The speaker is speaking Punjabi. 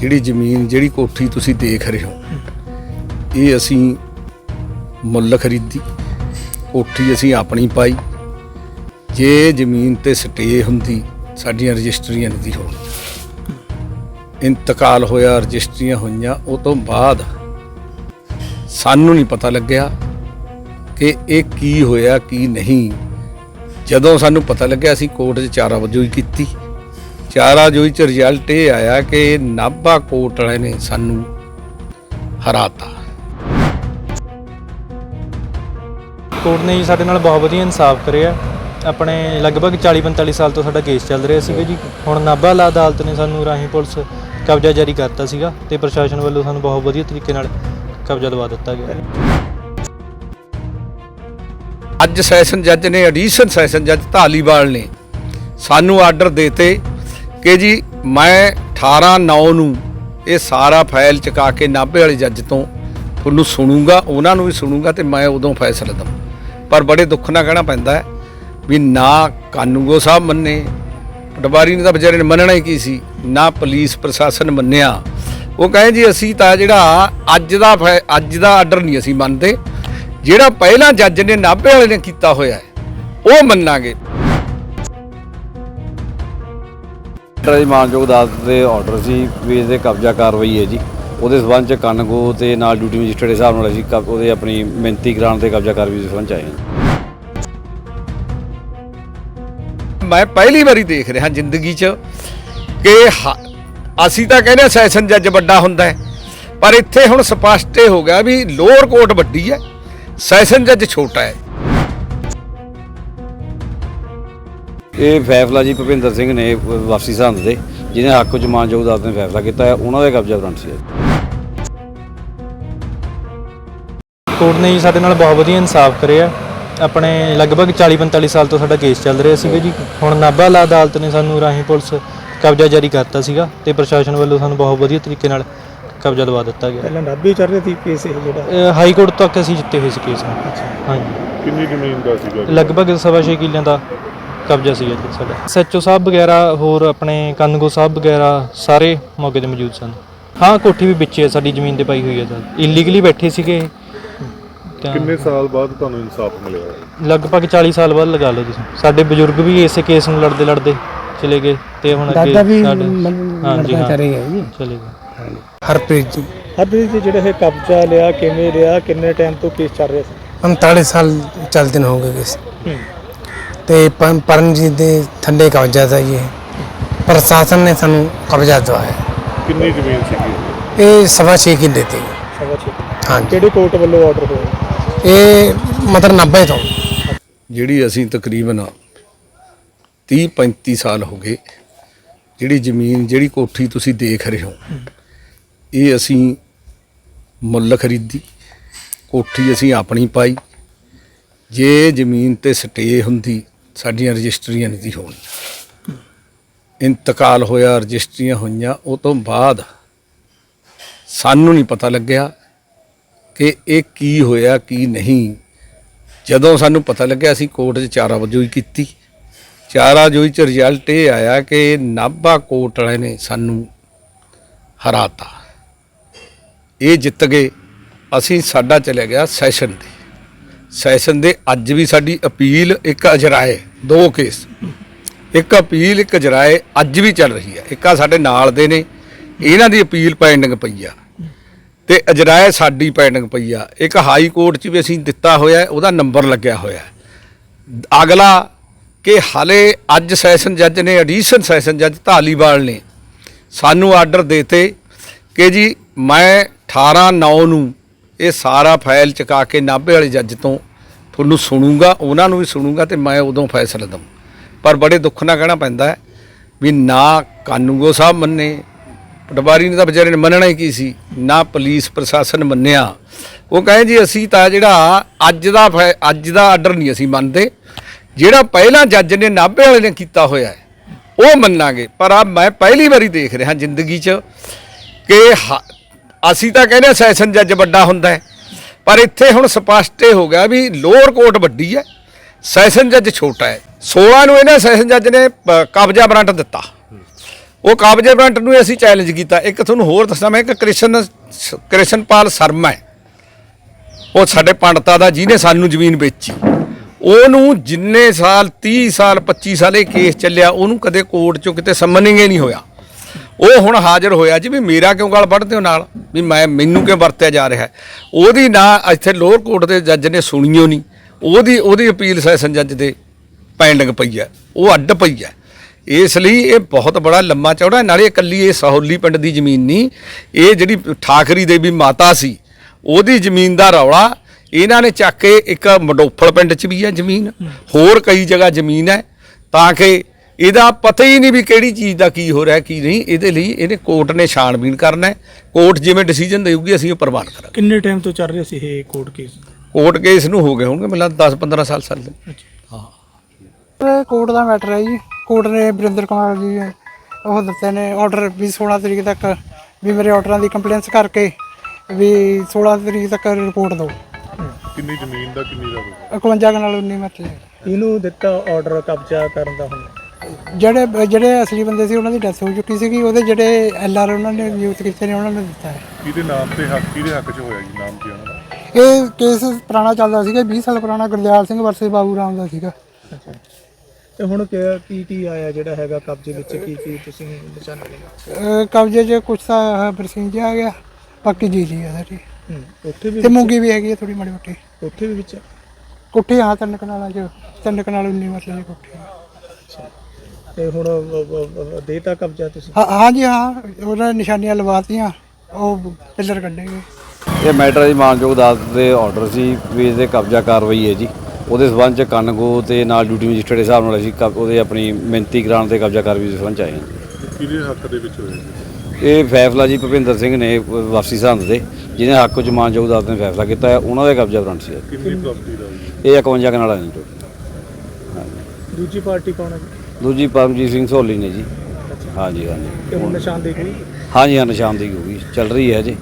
ਜਿਹੜੀ ਜ਼ਮੀਨ, ਜਿਹੜੀ ਕੋਠੀ ਤੁਸੀਂ ਦੇਖ ਰਹੇ ਹੋ, ਇਹ ਅਸੀਂ ਮੁੱਲ ਖਰੀਦੀ, ਕੋਠੀ ਅਸੀਂ ਆਪਣੀ ਪਾਈ। ਜੇ ਜ਼ਮੀਨ ਤੇ ਸਟੇ ਹੁੰਦੀ, ਸਾਡੀਆਂ ਰਜਿਸਟਰੀਆਂ ਨਹੀਂ ਹੋਣ ਇੰਤਕਾਲ ਹੋਇਆ, ਰਜਿਸਟਰੀਆਂ ਹੋਈਆਂ, ਉਹ ਤੋਂ ਬਾਅਦ ਸਾਨੂੰ ਨਹੀਂ ਪਤਾ ਲੱਗਿਆ ਕਿ ਇਹ ਕੀ ਹੋਇਆ, ਕੀ ਨਹੀਂ। ਜਦੋਂ ਸਾਨੂੰ ਪਤਾ ਲੱਗਿਆ, ਅਸੀਂ ਕੋਰਟ 'ਚ ਚਾਰਾ ਵਜੋਂ ਹੀ ਕੀਤੀ। ਚਾਰਾ ਜੋਈ 'ਚ ਰਿਜ਼ਲਟ ਇਹ ਆਇਆ ਕਿ ਨਾਭਾ ਕੋਰਟ ਵਾਲੇ ਨੇ ਸਾਨੂੰ ਹਰਾਤਾ। ਕੋਰਟ ਨੇ ਜੀ ਸਾਡੇ ਨਾਲ ਬਹੁਤ ਵਧੀਆ ਇਨਸਾਫ ਕਰਿਆ। ਆਪਣੇ ਲਗਭਗ 40-45 ਸਾਲ ਤੋਂ ਸਾਡਾ ਕੇਸ ਚੱਲ ਰਿਹਾ ਸੀਗਾ ਜੀ। ਹੁਣ ਨਾਭਾ ਲਾ ਅਦਾਲਤ ਨੇ ਸਾਨੂੰ ਰਾਹੀਂ ਪੁਲਿਸ ਕਬਜ਼ਾ ਜਾਰੀ ਕਰਤਾ ਸੀਗਾ ਤੇ ਪ੍ਰਸ਼ਾਸਨ ਵੱਲੋਂ ਸਾਨੂੰ ਬਹੁਤ ਵਧੀਆ ਤਰੀਕੇ ਨਾਲ ਕਬਜ਼ਾ ਦਵਾ ਦਿੱਤਾ ਗਿਆ। ਅੱਜ ਸੈਸ਼ਨ ਜੱਜ ਨੇ ਐਡੀਸ਼ਨ ਸੈਸ਼ਨ ਜੱਜ ਧਾਲੀਵਾਲ ਨੇ ਸਾਨੂੰ ਆਰਡਰ ਦੇਤੇ। ਕਿ ਜੀ, ਮੈਂ 18 9 ਨੂੰ ਇਹ ਸਾਰਾ ਫਾਈਲ ਚੁਕਾ ਕੇ ਨਾਭੇ ਵਾਲੇ ਜੱਜ ਤੋਂ ਤੁਹਾਨੂੰ ਸੁਣੂਗਾ, ਉਹਨਾਂ ਨੂੰ ਵੀ ਸੁਣੂਗਾ ਤੇ ਮੈਂ ਉਦੋਂ ਫੈਸਲਾ ਦਵਾਂ। ਪਰ ਬੜੇ ਦੁੱਖ ਨਾਲ ਕਹਿਣਾ ਪੈਂਦਾ ਵੀ ਨਾ ਕਾਨੂੰਗੋ ਸਾਹਿਬ ਮੰਨੇ, ਪਟਵਾਰੀ ਨੇ ਤਾਂ ਵਿਚਾਰੇ ਨੇ ਮੰਨਣਾ ਹੀ ਕੀ ਸੀ, ਨਾ ਪੁਲਿਸ ਪ੍ਰਸ਼ਾਸਨ ਮੰਨਿਆ। ਉਹ ਕਹੇ ਜੀ, ਅਸੀਂ ਤਾਂ ਜਿਹੜਾ ਅੱਜ ਦਾ ਫੈ- ਅੱਜ ਦਾ ਆਰਡਰ ਨਹੀਂ ਅਸੀਂ ਮੰਨਦੇ, ਜਿਹੜਾ ਪਹਿਲਾਂ ਜੱਜ ਨੇ ਨਾਭੇ ਵਾਲੇ ਨੇ ਕੀਤਾ ਹੋਇਆ ਉਹ ਮੰਨਾਂਗੇ। ਜੀ ਮਾਨਯੋਗ ਅਦਾਲਤ ਦੇ ਆਰਡਰ ਸੀ ਵੀ ਇਹਦੇ ਕਬਜ਼ਾ ਕਾਰਵਾਈ ਹੈ ਜੀ। ਉਹਦੇ ਸਬੰਧ ਚ ਕਨਗੋ ਤੇ ਨਾਲ ਡਿਊਟੀ ਮੈਜਿਸਟਰੇਟ ਦੇ ਹਿਸਾਬ ਨਾਲ ਅਸੀਂ ਕਬ- ਉਹਦੇ ਆਪਣੀ ਮਿਹਨਤੀ ਕਰਾਉਣ ਤੇ ਕਬਜ਼ਾ ਕਾਰਵਾਈ ਦੇ ਸਬੰਧ ਚ ਆਏ ਹਾਂ। ਮੈਂ ਪਹਿਲੀ ਵਾਰੀ ਦੇਖ ਰਿਹਾ ਜ਼ਿੰਦਗੀ 'ਚ ਕਿ ਹ- ਅਸੀਂ ਤਾਂ ਕਹਿੰਦੇ ਸੈਸ਼ਨ ਜੱਜ ਵੱਡਾ ਹੁੰਦਾ ਹੈ, ਪਰ ਇੱਥੇ ਹੁਣ ਸਪਸ਼ਟ ਇਹ ਹੋ ਗਿਆ ਵੀ ਲੋਅਰ ਕੋਰਟ ਵੱਡੀ ਹੈ, ਸੈਸ਼ਨ ਜੱਜ ਛੋਟਾ ਹੈ। ਇਹ ਫੈਸਲਾ ਜੀ ਭੁਪਿੰਦਰ ਸਿੰਘ ਨੇ ਵਾਪਸੀ ਸੰਦ ਦੇ ਜਿਹਨੇ ਹੱਕ ਚ ਮਾਨਯੋਗ ਅਦਾਲਤ ਨੇ ਫੈਸਲਾ ਕੀਤਾ ਹੈ ਉਹਨਾਂ ਦੇ ਕਬਜ਼ਾ ਵਾਰੰਟ ਸੀ ਕੋਰਟ ਨੇ ਜੀ ਸਾਡੇ ਨਾਲ ਬਹੁਤ ਵਧੀਆ ਇਨਸਾਫ ਕਰਿਆ। ਆਪਣੇ ਲਗਭਗ 40-45 ਸਾਲ ਤੋਂ ਸਾਡਾ ਕੇਸ ਚੱਲ ਰਿਹਾ ਸੀਗਾ ਜੀ। ਹੁਣ ਨਾਭਾ ਲਾ ਅਦਾਲਤ ਨੇ ਸਾਨੂੰ ਰਾਹੀਂ ਪੁਲਿਸ ਕਬਜ਼ਾ ਜਾਰੀ ਕਰਤਾ ਸੀਗਾ ਤੇ ਪ੍ਰਸ਼ਾਸਨ ਵੱਲੋਂ ਸਾਨੂੰ ਬਹੁਤ ਵਧੀਆ ਤਰੀਕੇ ਨਾਲ ਕਬਜ਼ਾ ਦਵਾ ਦਿੱਤਾ ਗਿਆ। ਪਹਿਲਾਂ ਨਾਭੇ ਚੱਲ ਰਿਹਾ ਸੀ ਕੇਸ ਇਹ ਜਿਹੜਾ? ਹਾਈ ਕੋਰਟ ਤੱਕ ਅਸੀਂ ਜਿੱਤੇ ਹੋਏ ਸੀ ਕੇਸ। ਹਾਂਜੀ। ਕਿੰਨੀ ਜ਼ਮੀਨ ਦਾ ਸੀਗਾ? ਲਗਭਗ ਸਵਾ ਛੇ ਕਿੱਲਿਆਂ ਦਾ ਕਬਜ਼ਾ ਸੀ ਜੀ ਸਾਡਾ। ਸੱਚੋ ਸਾਹਿਬ ਵਗੈਰਾ ਹੋਰ ਆਪਣੇ ਕੰਨਗੋ ਸਾਹਿਬ ਵਗੈਰਾ ਸਾਰੇ ਮੌਕੇ ਤੇ ਮੌਜੂਦ ਸਨ। ਹਾਂ ਕੋਠੀ ਵੀ ਵਿੱਚ ਹੈ ਸਾਡੀ ਜ਼ਮੀਨ ਤੇ ਪਾਈ ਹੋਈ ਹੈ ਸਰ। ਇਲੀਗਲੀ ਬੈਠੇ ਸੀਗੇ। ਤਾਂ ਕਿੰਨੇ ਸਾਲ ਬਾਅਦ ਤੁਹਾਨੂੰ ਇਨਸਾਫ ਮਿਲਿਆ ਲਗਭਗ 40 ਸਾਲ ਬਾਅਦ ਲਗਾ ਲਓ ਤੁਸੀਂ। ਸਾਡੇ ਬਜ਼ੁਰਗ ਵੀ ਇਸੇ ਕੇਸ ਨੂੰ ਲੜਦੇ ਲੜਦੇ ਚਲੇ ਗਏ ਤੇ ਹੁਣ ਅੱਗੇ ਦਾਦਾ ਵੀ ਸਾਡੇ ਹਾਂਜੀ ਲੜਨਾ ਹਾਂ ਜੀ ਚਲੇ ਗਏ। ਹਰਪ੍ਰੀਤ ਜੀ। ਹਰਪ੍ਰੀਤ ਜੀ ਜਿਹੜਾ ਇਹ ਕਬਜ਼ਾ ਲਿਆ ਕਿਵੇਂ ਲਿਆ ਕਿੰਨੇ ਟਾਈਮ ਤੋਂ ਕੇਸ ਚੱਲ ਰਿਹਾ ਸੀ? 39 ਸਾਲ ਚੱਲਦੇ ਹੋ ਗਏ ਇਸ ਤੇ ਪਰਮਜੀਤ ਦੇ ਥੱਲੇ ਕਬਜ਼ਾ था ये ਪ੍ਰਸ਼ਾਸਨ ਨੇ ਸਾਨੂੰ ਕਬਜ਼ਾ ਦਵਾਇਆ। ਕਿੰਨੀ ਜ਼ਮੀਨ ਸੀਗੀ? ਇਹ ਸਵਾ ਛੇ ਕਿੱਲੇ ਤੇ। ਸਵਾ ਛੇ। ਹਾਂਜੀ। ਕਿਹੜੇ ਕੋਰਟ ਵੱਲੋਂ ਆਰਡਰ ਹੋਇਆ? ਇਹ ਮਤਲਬ 90 ਤੋਂ। ਜਿਹੜੀ ਅਸੀਂ ਤਕਰੀਬਨ 30 35 ਸਾਲ ਹੋ ਗਏ ਜਿਹੜੀ ਜ਼ਮੀਨ ਜਿਹੜੀ ਕੋਠੀ ਤੁਸੀਂ ਦੇਖ ਰਹੇ ਹੋ ਇਹ ਅਸੀਂ ਮੁੱਲ ਖਰੀਦੀ ਕੋਠੀ ਅਸੀਂ ਆਪਣੀ ਪਾਈ। ਜੇ ਜ਼ਮੀਨ ਤੇ ਸਟੇ ਹੁੰਦੀ ਸਾਡੀਆਂ ਰਜਿਸਟਰੀਆਂ ਨਹੀਂ ਸੀ ਹੋਣੀਆਂ। ਇੰਤਕਾਲ ਹੋਇਆ, ਰਜਿਸਟਰੀਆਂ ਹੋਈਆਂ, ਉਹ ਤੋਂ ਬਾਅਦ ਸਾਨੂੰ ਨਹੀਂ ਪਤਾ ਲੱਗਿਆ ਕਿ ਇਹ ਕੀ ਹੋਇਆ, ਕੀ ਨਹੀਂ। ਜਦੋਂ ਸਾਨੂੰ ਪਤਾ ਲੱਗਿਆ, ਅਸੀਂ ਕੋਰਟ 'ਚ ਚਾਰਾ ਵਜੋਈ ਕੀਤੀ। ਚਾਰਾ ਜੋਈ 'ਚ ਰਿਜ਼ਲਟ ਇਹ ਆਇਆ ਕਿ ਨਾਭਾ ਕੋਰਟ ਵਾਲੇ ਨੇ ਸਾਨੂੰ ਹਰਾਤਾ। ਇਹ ਜਿੱਤ ਗਏ। ਅਸੀਂ ਸਾਡਾ ਚਲਿਆ ਗਿਆ ਸੈਸ਼ਨ 'ਤੇ। ਸੈਸ਼ਨ ਦੇ ਅੱਜ ਵੀ ਸਾਡੀ ਅਪੀਲ ਇੱਕ ਅਜਰਾਏ, ਦੋ ਕੇਸ। ਇੱਕ ਅਪੀਲ, ਇੱਕ ਅਜਰਾਏ ਅੱਜ ਵੀ ਚੱਲ ਰਹੀ ਹੈ। ਇੱਕ ਆ ਸਾਡੇ ਨਾਲ ਦੇ ਨੇ, ਇਹਨਾਂ ਦੀ ਅਪੀਲ ਪੈਂਡਿੰਗ ਪਈ ਆ। ਤੇ ਅਜਰਾਏ ਸਾਡੀ ਪੈਂਡਿੰਗ ਪਈ ਆ। ਇੱਕ ਹਾਈ ਕੋਰਟ 'ਚ ਵੀ ਅਸੀਂ ਦਿੱਤਾ ਹੋਇਆ ਉਹਦਾ ਨੰਬਰ ਲੱਗਿਆ ਹੋਇਆ ਅਗਲਾ ਕਿ ਹਾਲੇ ਅੱਜ ਸੈਸ਼ਨ ਜੱਜ ਨੇ ਐਡੀਸ਼ਨ ਸੈਸ਼ਨ ਜੱਜ ਧਾਲੀਵਾਲ ਨੇ ਸਾਨੂੰ ਆਰਡਰ ਦੇਤੇ ਕਿ ਜੀ ਮੈਂ 18 9 ਨੂੰ ਇਹ ਸਾਰਾ ਫਾਈਲ ਚਕਾ ਕੇ ਨਾਭੇ ਵਾਲੇ ਜੱਜ ਤੋਂ ਤੁਹਾਨੂੰ ਸੁਣੂਗਾ, ਉਹਨਾਂ ਨੂੰ ਵੀ ਸੁਣੂਗਾ ਤੇ ਮੈਂ ਉਦੋਂ ਫੈਸਲਾ ਦਵਾਂ ਪਰ ਬੜੇ ਦੁੱਖ ਨਾਲ ਕਹਿਣਾ ਪੈਂਦਾ ਹੈ ਵੀ ਨਾ ਕਾਨੂੰਗੋ ਸਾਹਿਬ ਮੰਨੇ, ਪਟਵਾਰੀ ਨੇ ਤਾਂ ਵਿਚਾਰੇ ਨੇ ਮੰਨਣਾ ਹੀ ਕੀ ਸੀ? ਨਾ ਪੁਲਿਸ ਪ੍ਰਸ਼ਾਸਨ ਮੰਨਿਆ। ਉਹ ਕਹੇ ਜੀ, ਅਸੀਂ ਤਾਂ ਜਿਹੜਾ ਅੱਜ ਦਾ ਫੈ- ਅੱਜ ਦਾ ਆਰਡਰ ਨਹੀਂ ਅਸੀਂ ਮੰਨਦੇ। ਜਿਹੜਾ ਪਹਿਲਾਂ ਜੱਜ ਨੇ ਨਾਭੇ ਵਾਲੇ ਨੇ ਕੀਤਾ ਹੋਇਆ ਹੈ, ਉਹ ਮੰਨਾਂਗੇ। ਪਰ ਆ ਮੈਂ ਪਹਿਲੀ ਵਾਰੀ ਦੇਖ ਰਿਹਾ ਜ਼ਿੰਦਗੀ 'ਚ ਕਿ ਹ- ਅਸੀਂ ਤਾਂ ਕਹਿੰਦੇ ਹਾਂ ਸੈਸ਼ਨ ਜੱਜ ਵੱਡਾ ਹੁੰਦਾ ਹੈ। ਪਰ ਇੱਥੇ ਹੁਣ ਸਪਸ਼ਟ ਇਹ ਹੋ ਗਿਆ ਵੀ ਲੋਅਰ ਕੋਰਟ ਵੱਡੀ ਹੈ, ਸੈਸ਼ਨ ਜੱਜ ਛੋਟਾ ਹੈ। 16 ਨੂੰ ਇਹਨਾਂ ਸੈਸ਼ਨ ਜੱਜ ਨੇ ਪ- ਕਬਜ਼ਾ ਵਾਰੰਟ ਦਿੱਤਾ। ਉਹ ਕਾਬਜੇ ਬ੍ਰਾਂਟ ਨੂੰ ਅਸੀਂ ਚੈਲੰਜ ਕੀਤਾ। ਇੱਕ ਤੁਹਾਨੂੰ ਹੋਰ ਦੱਸਾਂ ਮੈਂ, ਇੱਕ ਕ੍ਰਿਸ਼ਨ ਕ੍ਰਿਸ਼ਨਪਾਲ ਸ਼ਰਮਾ ਹੈ। ਉਹ ਸਾਡੇ ਪੰਡਤਾਂ ਦਾ, ਜਿਹਨੇ ਸਾਨੂੰ ਜ਼ਮੀਨ ਵੇਚੀ। ਉਹਨੂੰ ਜਿੰਨੇ ਸਾਲ 30 ਸਾਲ 25 ਸਾਲ ਇਹ ਕੇਸ ਚੱਲਿਆ, ਉਹਨੂੰ ਕਦੇ ਕੋਰਟ ਚੋਂ ਕਿਤੇ ਸੰਮਨਿੰਗ ਹੀ ਨਹੀਂ ਹੋਇਆ। ਉਹ ਹੁਣ ਹਾਜ਼ਰ ਹੋਇਆ ਜੀ ਵੀ ਮੇਰਾ ਕਿਉਂ ਗਲ ਵੱਢਦੇ ਹੋ ਨਾਲ? ਵੀ ਮੈਂ ਮੈਨੂੰ ਕਿਉਂ ਵਰਤਿਆ ਜਾ ਰਿਹਾ? ਉਹਦੀ ਨਾ ਇੱਥੇ ਲੋਅਰ ਕੋਰਟ ਦੇ ਜੱਜ ਨੇ ਸੁਣੀਓ ਨਹੀਂ। ਉਹਦੀ ਉਹਦੀ ਅਪੀਲ ਸੈਸ਼ਨ ਜੱਜ ਦੇ ਪੈਂਡਿੰਗ ਪਈ ਹੈ। ਉਹ ਅੱਡ ਪਈ ਹੈ। ਇਸ ਲਈ ਇਹ ਬਹੁਤ ਬੜਾ ਲੰਮਾ ਚੌੜਾ ਨਾਲੇ ਇਕੱਲੀ ਇਹ ਸਹੌਲੀ ਪਿੰਡ ਦੀ ਜ਼ਮੀਨ ਨਹੀਂ। ਇਹ ਜਿਹੜੀ ਠਾਕਰੀ ਦੇਵੀ ਮਾਤਾ ਸੀ, ਉਹਦੀ ਜ਼ਮੀਨ ਦਾ ਰੌਲਾ ਇਹਨਾਂ ਨੇ ਚੱਕ ਕੇ ਇੱਕ ਮਡੋਫਲ ਪਿੰਡ 'ਚ ਵੀ ਹੈ ਜ਼ਮੀਨ। ਹੋਰ ਕਈ ਜਗ੍ਹਾ ਜ਼ਮੀਨ ਹੈ। ਤਾਂ ਕਿ ਇਹਦਾ ਪਤਾ ਹੀ ਨਹੀਂ ਵੀ ਕਿਹੜੀ ਚੀਜ਼ ਦਾ ਕੀ ਹੋ ਰਿਹਾ ਕੀ ਨਹੀਂ। ਇਹਦੇ ਲਈ ਇਹਨੇ ਕੋਰਟ ਨੇ ਛਾਣਬੀਣ ਕਰਨਾ ਹੈ। ਕੋਰਟ ਜਿਵੇਂ ਡਿਸੀਜਨ ਦੇਊਗੀ ਅਸੀਂ ਉਹ ਪ੍ਰਵਾਨ ਕਰਾਂਗੇ। ਕਿੰਨੇ ਟਾਈਮ ਤੋਂ ਚੱਲ ਰਿਹਾ ਸੀ ਇਹ ਕੋਰਟ ਕੇਸ ਕੋਰਟ ਕੇਸ ਨੂੰ ਹੋ ਗਏ ਹੋਣਗੇ ਮੈਨੂੰ ਲੱਗਦਾ 10 15 ਸਾਲ ਸਾਲ ਦੇ ਇਹ ਕੋਰਟ ਦਾ ਮੈਟਰ ਹੈ ਜੀ। ਕੋਰਟ ਨੇ ਵਰਿੰਦਰ ਕੁਮਾਰ ਜੀ ਉਹ ਦਿੱਤੇ ਨੇ ਆਰਡਰ ਵੀ 16 ਤਰੀਕ ਤੱਕ ਵੀ ਮੇਰੇ ਆਰਡਰਾਂ ਦੀ ਕੰਪਲੇਂਸ ਕਰਕੇ ਵੀ 16 ਤਰੀਕ ਤੱਕ ਰਿਪੋਰਟ ਦਿਓ। ਕਿੰਨੀ ਜ਼ਮੀਨ ਦਾ ਕਿੰਨੀ ਦਾ? ਹੋਊਗਾ? 51 ਨਾਲ 19 ਮਰਲੇ ਇਹਨੂੰ ਦਿੱਤਾ ਆਰਡਰ ਕਬਜ਼ਾ ਕਰਨ ਦਾ ਹੁਣ। ਜਿਹੜੇ ਜਿਹੜੇ ਅਸਲੀ ਬੰਦੇ ਸੀ ਉਹਨਾਂ ਦੀ ਡੈਥ ਹੋ ਚੁੱਕੀ ਸੀਗੀ। ਉਹਦੇ ਜਿਹੜੇ ਐਲਆਰ ਉਹਨਾਂ ਨੇ ਨਿਯੁਕਤ ਕੀਤੇ ਨੇ ਉਹਨਾਂ ਨੇ ਦਿੱਤਾ ਹੈ। ਕਿਹਦੇ ਨਾਮ ਤੇ ਹੱਕ ਕਿਹਦੇ ਹੱਕ 'ਚ ਹੋਇਆ ਜੀ ਨਾਮ ਕੀ ਉਹਨਾਂ ਦਾ? ਇਹ ਕੇਸ ਪੁਰਾਣਾ ਚੱਲਦਾ ਸੀਗਾ 20 ਸਾਲ ਪੁਰਾਣਾ ਗੁਰਦਿਆਲ ਸਿੰਘ ਵਰਸੇ ਬਾਬੂ ਰਾਮ ਦਾ ਸੀਗਾ। ਤੇ ਹੁਣ ਕੀ- ਕੀ ਕੀ ਆਇਆ ਜਿਹੜਾ ਹੈਗਾ ਕਬਜ਼ੇ ਵਿੱਚ? ਕੀ ਕੀ ਤੁਸੀਂ ਨਿਸ਼ਾਨ ਲਿਆ ਅਹ ਕਬਜ਼ੇ 'ਚ ਕੁਛ ਤਾਂ ਬਰਸੀਨ ਜਿਹਾ ਆ ਗਿਆ ਬਾਕੀ ਜੀ ਲਈ ਆ ਹੂੰ ਉੱਥੇ ਵੀ ਤੇ ਮੂੰਗੀ ਵੀ ਹੈਗੀ ਥੋੜੀ ਮਾੜੀ ਮੋਟੀ। ਉੱਥੇ ਵੀ ਵਿੱਚ? ਕੋਠੀ ਹਾਂ ਤਿੰਨ ਕਨਾਲਾਂ 'ਚ ਤਿੰਨ ਕਨਾਲ 19 ਮਰਲੇ ਦੀ ਕੋਠੀ ਆ। ਤੇ ਹੁਣ ਦੇਤਾ ਕਬਜ਼ਾ ਤੁਸੀਂ? ਹਾਂ ਹਾਂ ਜੀ ਹਾਂ। ਉਹਨਾਂ ਨੇ ਨਿਸ਼ਾਨੀਆਂ ਲਵਾਤੀਆਂ। ਉਹ ਪਿੱਲਰ ਕੱਢੇ ਗਏ ਇਹ ਮੈਟਰ ਜੀ ਮਾਨਯੋਗ ਅਦਾਲਤ ਦੇ ਆਰਡਰ ਸੀ ਵੀ ਇਹਦੇ ਕਬਜ਼ਾ ਕਾਰਵਾਈ ਹੈ ਜੀ। ਉਹਦੇ ਸਬੰਧ ਚ ਕੰਨਗੋ ਤੇ ਨਾਲ ਡਿਊਟੀ ਮੈਜਿਸਟਰੇਟ ਦੇ ਹਿਸਾਬ ਨਾਲ ਅਸੀਂ ਕਬ- ਉਹਦੇ ਆਪਣੀ ਮਿਹਨਤੀ ਕਰਾਉਣ ਤੇ ਕਬਜ਼ਾ ਕਾਰਵਾਈ ਦੇ ਸਬੰਧ ਚ ਆਏ ਹਾਂ। ਕਿਹਦੇ ਹੱਕ ਦੇ ਵਿੱਚ ਜੀ? ਇਹ ਫੈਸਲਾ ਜੀ ਭੁਪਿੰਦਰ ਸਿੰਘ ਨੇ ਵਾਪਸੀ ਸੰਦ ਦੇ ਜਿਹਨੇ ਹੱਕ ਚ ਮਾਨਯੋਗ ਅਦਾਲਤ ਨੇ ਫੈਸਲਾ ਕੀਤਾ ਹੈ। ਉਹਨਾਂ ਦਾ ਕਬਜ਼ਾ ਬ੍ਰਾਂਟ ਸੀ ਕਿੰਨੀ ਪ੍ਰਾਪਰਟੀ ਦਾ ਜੀ? ਇਹ 51 ਕਨਾਲਾਂ ਨੇ ਟੋਟਲ ਦੂਜੀ ਪਾਰਟੀ ਕੌਣ ਹੈ ਜੀ? ਦੂਜੀ ਪਰਮਜੀਤ ਸਿੰਘ ਸੋਲੀ ਨੇ ਜੀ। ਹਾਂਜੀ ਹਾਂਜੀ। ਤੇ ਹੁਣ ਨਿਸ਼ਾਨਦੇਹੀ ਹੋਈ ਹਾਂਜੀ ਹਾਂ ਨਿਸ਼ਾਨਦੇਹੀ ਹੋ ਗਈ। ਚੱਲ ਰਹੀ ਹੈ ਜੀ